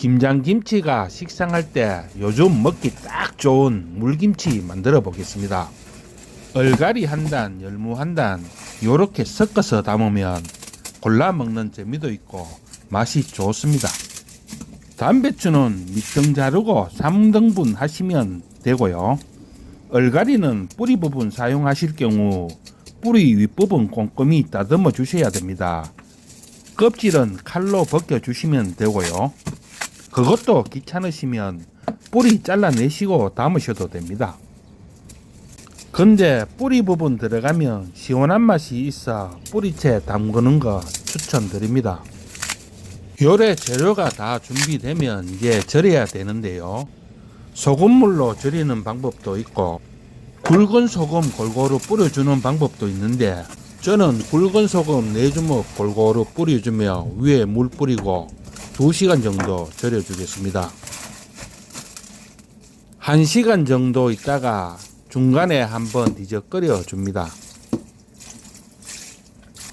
김장김치가 식상할 때 요즘 먹기 딱 좋은 물김치 만들어 보겠습니다. 얼갈이 한 단, 열무 한 단, 요렇게 섞어서 담으면 골라 먹는 재미도 있고 맛이 좋습니다. 담배추는 밑등 자르고 3등분 하시면 되고요. 얼갈이는 뿌리 부분 사용하실 경우 뿌리 윗부분 꼼꼼히 다듬어 주셔야 됩니다. 껍질은 칼로 벗겨 주시면 되고요. 그것도 귀찮으시면 뿌리 잘라내시고 담으셔도 됩니다. 근데 뿌리 부분 들어가면 시원한 맛이 있어 뿌리채 담그는 거 추천드립니다. 요래 재료가 다 준비되면 이제 절여야 되는데요. 소금물로 절이는 방법도 있고 굵은 소금 골고루 뿌려주는 방법도 있는데 저는 굵은 소금 4주먹 골고루 뿌려주며 위에 물 뿌리고 2시간 정도 절여주겠습니다. 1시간 정도 있다가 중간에 한번 뒤적거려 줍니다.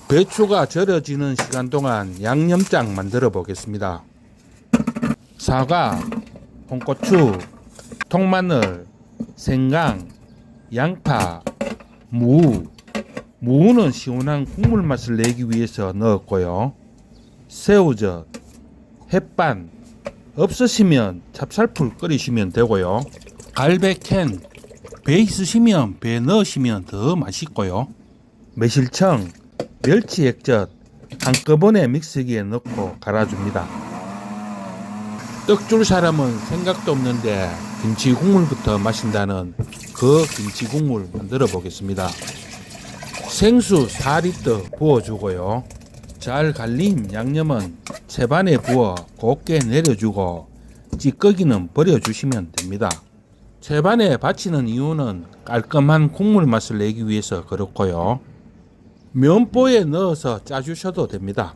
배추가 절여지는 시간 동안 양념장 만들어 보겠습니다. 사과, 홍고추, 통마늘, 생강, 양파, 무. 무는 시원한 국물 맛을 내기 위해서 넣었고요. 새우젓, 햇반, 없으시면 찹쌀풀 끓이시면 되고요. 갈배캔, 배 있으시면 배 넣으시면 더 맛있고요. 매실청, 멸치 액젓 한꺼번에 믹서기에 넣고 갈아줍니다. 떡 줄 사람은 생각도 없는데 김치 국물부터 마신다는 그 김치 국물 만들어 보겠습니다. 생수 4리터 부어주고요. 잘 갈린 양념은 채반에 부어 곱게 내려주고 찌꺼기는 버려주시면 됩니다. 채반에 받치는 이유는 깔끔한 국물 맛을 내기 위해서 그렇고요. 면보에 넣어서 짜주셔도 됩니다.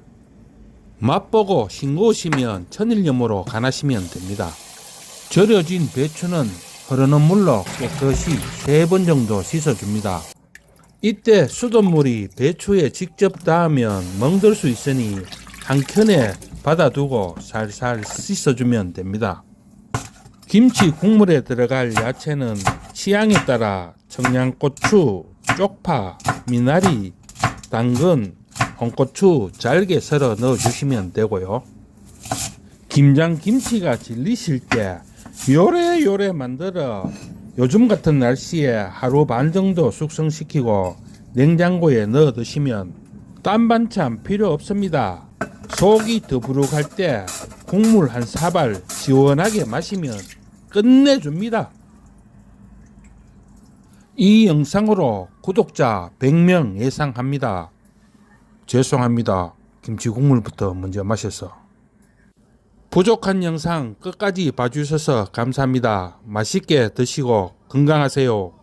맛보고 싱거우시면 천일염으로 간하시면 됩니다. 절여진 배추는 흐르는 물로 깨끗이 세번 정도 씻어줍니다. 이때 수돗물이 배추에 직접 닿으면 멍들 수 있으니 한 켠에 받아두고 살살 씻어주면 됩니다. 김치 국물에 들어갈 야채는 취향에 따라 청양고추, 쪽파, 미나리, 당근, 홍고추 잘게 썰어 넣어 주시면 되고요. 김장 김치가 질리실 때 요래 요래 만들어 요즘 같은 날씨에 하루 반 정도 숙성시키고 냉장고에 넣어 드시면 딴 반찬 필요 없습니다. 속이 더부룩할 때 국물 한 사발 시원하게 마시면 끝내줍니다. 이 영상으로 구독자 100명 예상합니다. 죄송합니다. 김치 국물부터 먼저 마셔서. 부족한 영상 끝까지 봐주셔서 감사합니다. 맛있게 드시고 건강하세요.